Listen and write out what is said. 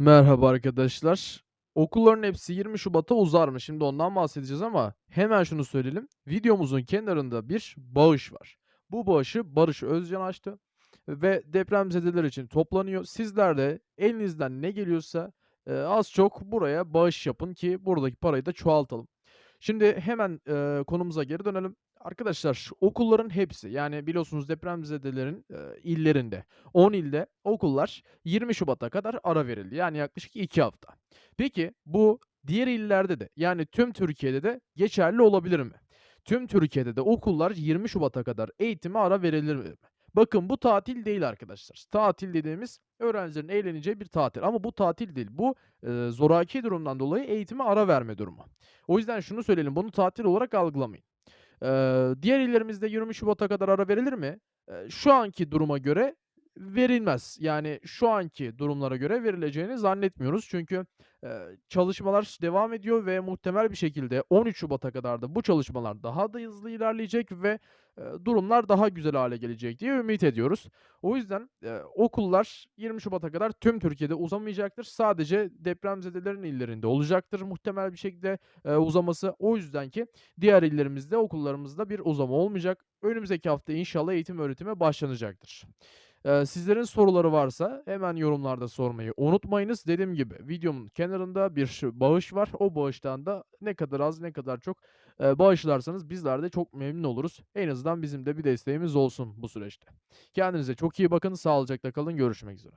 Merhaba arkadaşlar. Okulların hepsi 20 Şubat'a uzar mı? Şimdi ondan bahsedeceğiz ama hemen şunu söyleyelim. Videomuzun kenarında bir bağış var. Bu bağışı Barış Özcan açtı ve depremzedeler için toplanıyor. Sizler de elinizden ne geliyorsa e, az çok buraya bağış yapın ki buradaki parayı da çoğaltalım. Şimdi hemen e, konumuza geri dönelim. Arkadaşlar okulların hepsi yani biliyorsunuz depremzedelerin e, illerinde 10 ilde okullar 20 Şubat'a kadar ara verildi. Yani yaklaşık 2 hafta. Peki bu diğer illerde de yani tüm Türkiye'de de geçerli olabilir mi? Tüm Türkiye'de de okullar 20 Şubat'a kadar eğitime ara verilir mi? Bakın bu tatil değil arkadaşlar. Tatil dediğimiz öğrencilerin eğleneceği bir tatil. Ama bu tatil değil. Bu e, zoraki durumdan dolayı eğitime ara verme durumu. O yüzden şunu söyleyelim. Bunu tatil olarak algılamayın. Eee, diğer illerimizde 20 Şubat'a kadar ara verilir mi? Eee, şu anki duruma göre verilmez. Yani şu anki durumlara göre verileceğini zannetmiyoruz. Çünkü, eee, çalışmalar devam ediyor ve muhtemel bir şekilde 13 Şubat'a kadar da bu çalışmalar daha da hızlı ilerleyecek ve, eee, durumlar daha güzel hale gelecek diye ümit ediyoruz. O yüzden, eee, okullar 20 Şubat'a kadar tüm Türkiye'de uzamayacaktır. Sadece depremzedelerin illerinde olacaktır muhtemel bir şekilde, eee, uzaması. O yüzden ki Diğer illerimizde, okullarımızda bir uzama olmayacak. Önümüzdeki hafta inşallah eğitim öğretime başlanacaktır. Sizlerin soruları varsa hemen yorumlarda sormayı unutmayınız. Dediğim gibi videomun kenarında bir bağış var. O bağıştan da ne kadar az ne kadar çok, bağışlarsanız bizler de çok memnun oluruz. En azından bizim de bir desteğimiz olsun bu süreçte. Kendinize çok iyi bakın, sağlıcakla kalın, görüşmek üzere.